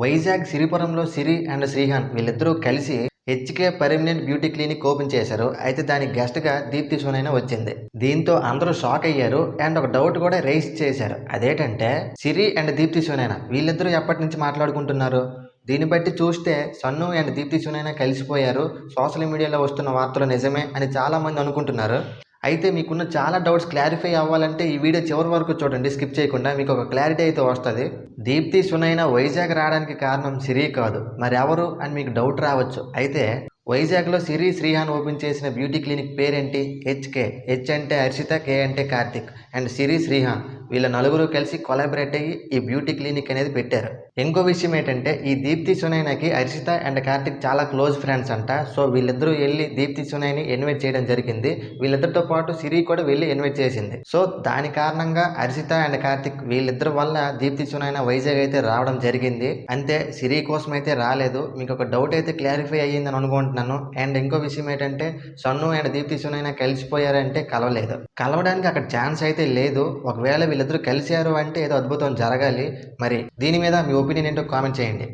వైజాగ్ సిరిపురంలో సిరి అండ్ శ్రీహాన్ వీళ్ళిద్దరూ కలిసి HK permanent beauty clinic open చేశారు. అయితే దానికి గెస్ట్గా దీప్తి సునైన వచ్చింది. దీంతో అందరూ షాక్ అయ్యారు అండ్ ఒక డౌట్ కూడా రైస్ చేశారు. అదేంటంటే సిరి అండ్ దీప్తి సునైన వీళ్ళిద్దరూ ఎప్పటి నుంచి మాట్లాడుకుంటున్నారు? దీన్ని బట్టి చూస్తే సన్ను అండ్ దీప్తి సునైనా కలిసిపోయారు. సోషల్ మీడియాలో వస్తున్న వార్తలు నిజమే అని చాలామంది అనుకుంటున్నారు. అయితే మీకున్న చాలా డౌట్స్ క్లారిఫై అవ్వాలంటే ఈ వీడియో చివరి వరకు చూడండి స్కిప్ చేయకుండా మీకు ఒక క్లారిటీ అయితే వస్తుంది. దీప్తి సునైన వైజాగ్ రావడానికి కారణం సిరి కాదు. మరి ఎవరు అని మీకు డౌట్ రావచ్చు. అయితే వైజాగ్లో సిరి శ్రీహాన్ ఓపెన్ చేసిన బ్యూటీ క్లినిక్ పేరేంటి? హెచ్కే హెచ్ అంటే హర్షిత కే అంటే కార్తిక్. అండ్ సిరి శ్రీహాన్. వీళ్ళ నలుగురు కలిసి కొలాబరేట్ అయ్యి ఈ బ్యూటీ క్లినిక్ అనేది పెట్టారు. ఇంకో విషయం ఏంటంటే ఈ దీప్తి సునైనకి హర్షిత అండ్ కార్తిక్ చాలా క్లోజ్ ఫ్రెండ్స్ అంట. సో వీళ్ళిద్దరూ వెళ్ళి దీప్తి సునైని ఇన్వైట్ చేయడం జరిగింది. వీళ్ళిద్దరితో పాటు సిరి కూడా వెళ్ళి ఇన్వైట్ చేసింది. సో దాని కారణంగా హర్షిత అండ్ కార్తిక్ వీళ్ళిద్దరి వల్ల దీప్తి సునైన వైజాగ్ అయితే రావడం జరిగింది. అంతే సిరి కోసం అయితే రాలేదు. మీకు ఒక డౌట్ అయితే క్లారిఫై అయ్యిందని అనుకుంటున్నాను. అండ్ ఇంకో విషయం ఏంటంటే సన్ను అండ్ దీప్తి సునైన కలిసిపోయారంటే కలవలేదు. కలవడానికి అక్కడ ఛాన్స్ అయితే లేదు. ఒకవేళ వీళ్ళు వీళ్ళిద్దరూ కలిశారు అంటే ఏదో అద్భుతం జరగాలి. మరి దీని మీద మీ ఒపీనియన్ ఏంటో కామెంట్ చేయండి.